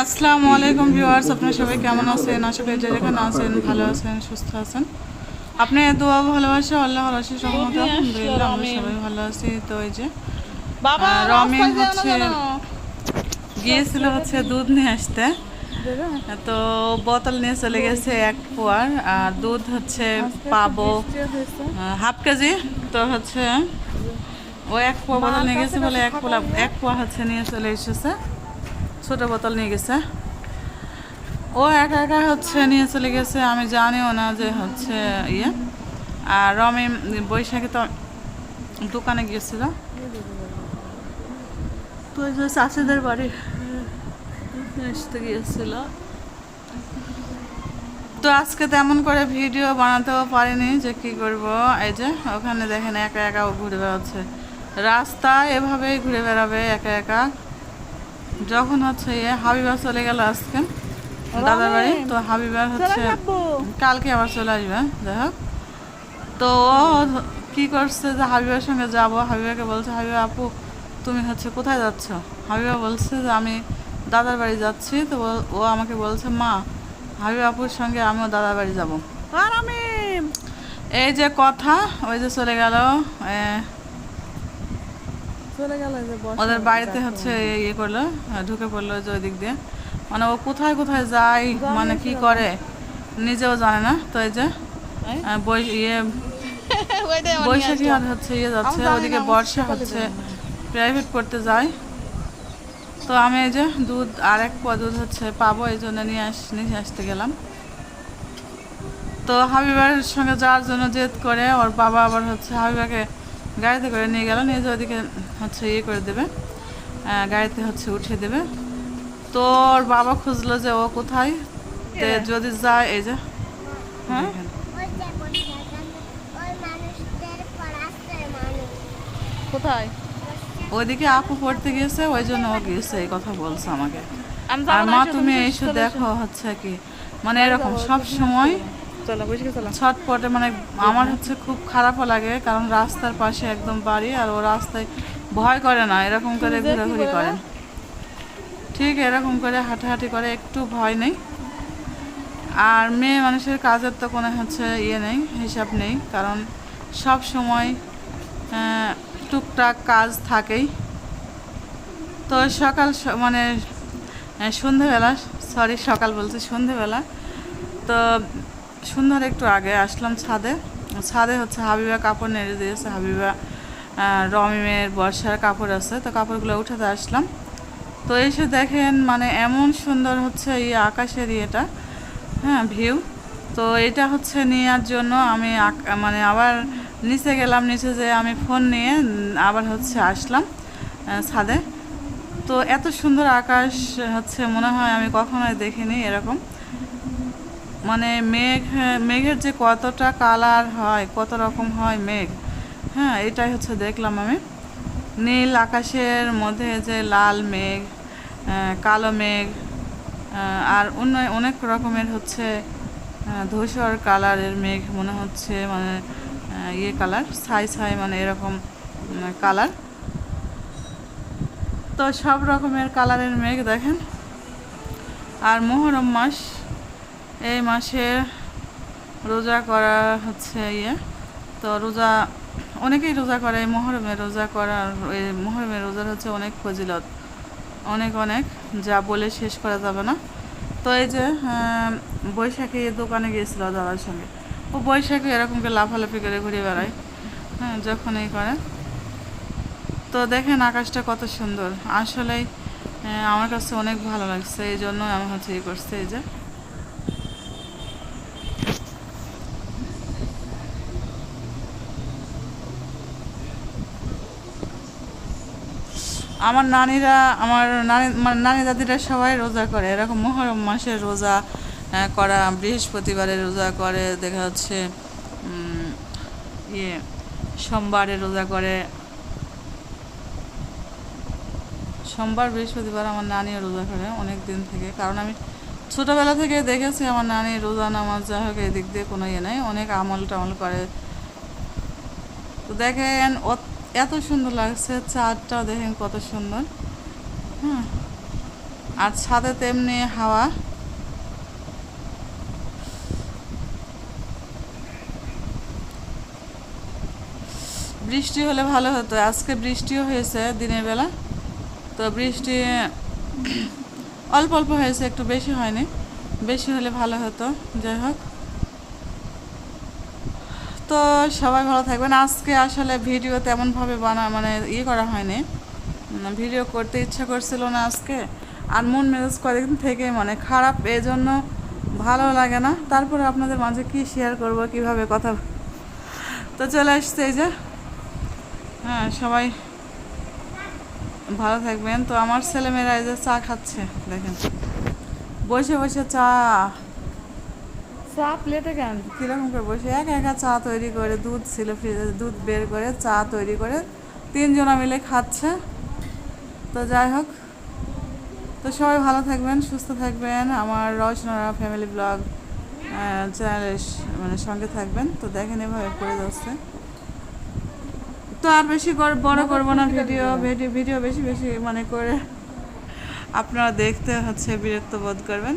আসসালামু আলাইকুম ভিউয়ার্স আপনারা সবাই কেমন আছেন? আশা করি যেখানে আছেন ভালো আছেন সুস্থ আছেন। আপনি দোয়া ভালোবাসা আল্লাহর অশেষ রহমত আলহামদুলিল্লাহ আমরা সবাই ভালো আছি। তো এই যে বাবা আহ, রমি হচ্ছে গিয়েছিল হচ্ছে দুধ নিয়ে আসতে। তো বোতল নিয়ে চলে গেছে এক পোয়ার আর দুধ হচ্ছে পাবো। Half kg. তো হচ্ছে ও এক পোয়া বোতল নিয়ে গেছে বলে এক পোলা এক পোয়া হচ্ছে নিয়ে চলে এসেছে। ছোট বোতল নিয়ে গেছে। ও একা একা হচ্ছে নিয়ে চলে গেছে, আমি জানিও না যে হচ্ছে ইয়ে। আর রমি বৈশাখে তো দোকানে গিয়েছিল। তো চাষিদের বাড়ি। আসতে গিয়েছিল। তো আজকে তেমন করে ভিডিও বানাতেও পারিনি যে কি করব। এই যে ওখানে দেখেন একা একা ও ঘুরে বেড়াচ্ছে। রাস্তা এভাবেই ঘুরে বেড়াবে একা একা। যখন হচ্ছে হাবিবা চলে গেল আজকে দাদার বাড়ি তো হাবিবার হচ্ছে কালকে আবার চলে আসবে যাই হোক। তো কি করছে যে হাবিবার সঙ্গে যাব হাবিবাকে বলছে হাবিবা আপু তুমি হচ্ছে কোথায় যাচ্ছ? হাবিবা বলছে যে আমি দাদার বাড়ি যাচ্ছি। তো ও- আমাকে বলছে মা হাবিবা আপুর সঙ্গে আমিও দাদার বাড়ি যাব। আর আমি এই যে কথা ওই যে চলে গেল ওদের বাড়িতে হচ্ছে ইয়ে করল ঢুকে পড়ল যে ওই দিক দিয়ে। মানে ও কোথায় কোথায় যায় মানে কি করে? নিজেও জানে না। তো এই যে বই ইয়ে বৈশাখী। আর হচ্ছে ইয়ে যাচ্ছে ওদিকে বর্ষা হচ্ছে প্রাইভেট পড়তে যায়। তো আমি এই যে দুধ আর এক পোয়া দুধ হচ্ছে পাবো এই জন্য নিয়ে আস নিয়ে আসতে গেলাম। তো হাবিবার সঙ্গে যাওয়ার জন্য জেদ করে ওর বাবা আবার হচ্ছে হাবিবাকে গাড়িতে করে নিয়ে গেল নিয়ে যে ওদিকে হচ্ছে ইয়ে করে দেবে গাড়িতে হচ্ছে উঠিয়ে দেবে। তো ওর বাবা খুঁজলো যে ও কোথায়? যদি যায় এই যে হ্যাঁ? কোথায়? ওইদিকে আপু পড়তে গিয়েছে ওই জন্য ও গিয়েছে এই কথা বলছে আমাকে। আর মা তুমি এসে দেখো হচ্ছে কি মানে এরকম সব সময় ছটপটে মানে আমার হচ্ছে খুব খারাপও লাগে কারণ রাস্তার পাশে একদম বাড়ি আর ও রাস্তায় ভয় করে না এরকম করে ঘোরাঘুরি করে? ঠিক এরকম করে হাঁটাহাঁটি করে একটু ভয় নেই। আর মেয়ে মানুষের কাজের তো কোনো হচ্ছে ইয়ে নেই হিসাব নেই কারণ সব সময় টুকটাক কাজ থাকেই। তো সকাল মানে সন্ধেবেলা সরি সকাল বলছি সন্ধেবেলা। তো সুন্দর একটু আগে আসলাম ছাদে। ছাদে হচ্ছে হাবিবা কাপড় নেড়ে দিয়েছে হাবিবা রমিমের বর্ষার কাপড় আছে, তো কাপড়গুলো উঠাতে আসলাম। তো এসে দেখেন মানে এমন সুন্দর হচ্ছে এই আকাশের ইয়েটা হ্যাঁ ভিউ তো এটা হচ্ছে নেওয়ার জন্য আমি মানে আবার নিচে গেলাম, নিচে যে আমি ফোন নিয়ে আবার হচ্ছে আসলাম ছাদে। তো এত সুন্দর আকাশ হচ্ছে, মনে হয় আমি কখনোই দেখিনি এরকম। মানে মেঘ, মেঘের যে কতটা কালার হয়, কত রকম হয় মেঘ। হ্যাঁ এটাই হচ্ছে দেখলাম আমি। নীল আকাশের মধ্যে যে লাল মেঘ কালো মেঘ আর অন্য অনেক রকমের হচ্ছে ধূসর কালারের মেঘ মনে হচ্ছে মানে ইয়ে কালার, ছাই ছাই মানে এরকম কালার। তো সব রকমের কালারের মেঘ দেখেন। আর মোহরম মাস, এই মাসে রোজা করা হচ্ছে ইয়ে। তো রোজা অনেকেই রোজা করে মহরমে রোজা করার, এই মহরমের রোজার হচ্ছে অনেক ফজিলত। অনেক অনেক, যা বলে শেষ করা যাবে না। তো এই যে বৈশাখী দোকানে গিয়েছিল দাদার সঙ্গে। ও বৈশাখী এরকম করে লাফালাফি করে ঘুরে বেড়ায়। হ্যাঁ যখন করে। তো দেখেন আকাশটা কত সুন্দর। আসলেই আমার কাছে অনেক ভালো লাগছে, এই জন্য আমি হচ্ছে ইয়ে করছে, এই যে। আমার নানিরা, আমার নানি মানে নানি দাদিরা সবাই রোজা করে। এরকম মহরম মাসে রোজা করা, বৃহস্পতিবারে রোজা করে, দেখা যাচ্ছে ইয়ে সোমবারে রোজা করে। সোমবার, বৃহস্পতিবার আমার নানিও রোজা করে অনেক দিন থেকে। কারণ আমি ছোটোবেলা থেকে দেখেছি আমার নানি রোজা, নামাজ, যা হোক এদিক দিয়ে কোনো ইয়ে নেই। অনেক আমল টামল করে। তো দেখেন এত সুন্দর লাগছে চাঁদটাও দেখেন কত সুন্দর। হ্যাঁ আর ছাদে তেমনি হাওয়া। বৃষ্টি হলে ভালো হতো, আজকে বৃষ্টিও হয়েছে দিনের বেলা। তো বৃষ্টি অল্প অল্প হয়েছে, একটু বেশি হয়নি। বেশি হলে ভালো হতো, যাই হোক। তো সবাই ভালো থাকবেন। আজকে আসলে ভিডিও তেমনভাবে বানা মানে ইয়ে করা হয়নি। ভিডিও করতে ইচ্ছা করছিল না আজকে। আর মন মেজাজ কয়েকদিন থেকে মানে খারাপ এই জন্য ভালো লাগে না। তারপরে আপনাদের মাঝে কি শেয়ার করব, কীভাবে কথা তো চলে আসছে এই যে। হ্যাঁ সবাই ভালো থাকবেন। তো আমার ছেলেমেয়েরা এই যে চা খাচ্ছে, দেখেন। বসে বসে চা চা প্লেটে কেন? কীরকম করে বসে? একা একা চা তৈরি করে, দুধ ছিল দুধ বের করে, চা তৈরি করে, তিনজনা মিলে খাচ্ছে। তো যাই হোক, তো সবাই ভালো থাকবেন, সুস্থ থাকবেন। আমার রচনারা ফ্যামিলি ব্লগ চ্যানেলের মানে সঙ্গে থাকবেন। তো দেখেন এভাবে করে যাচ্ছে। তো আর বেশি বড় করব না ভিডিও ভিডিও ভিডিও বেশি বেশি মানে করে আপনারা দেখতে হচ্ছে বিরক্ত বোধ করবেন।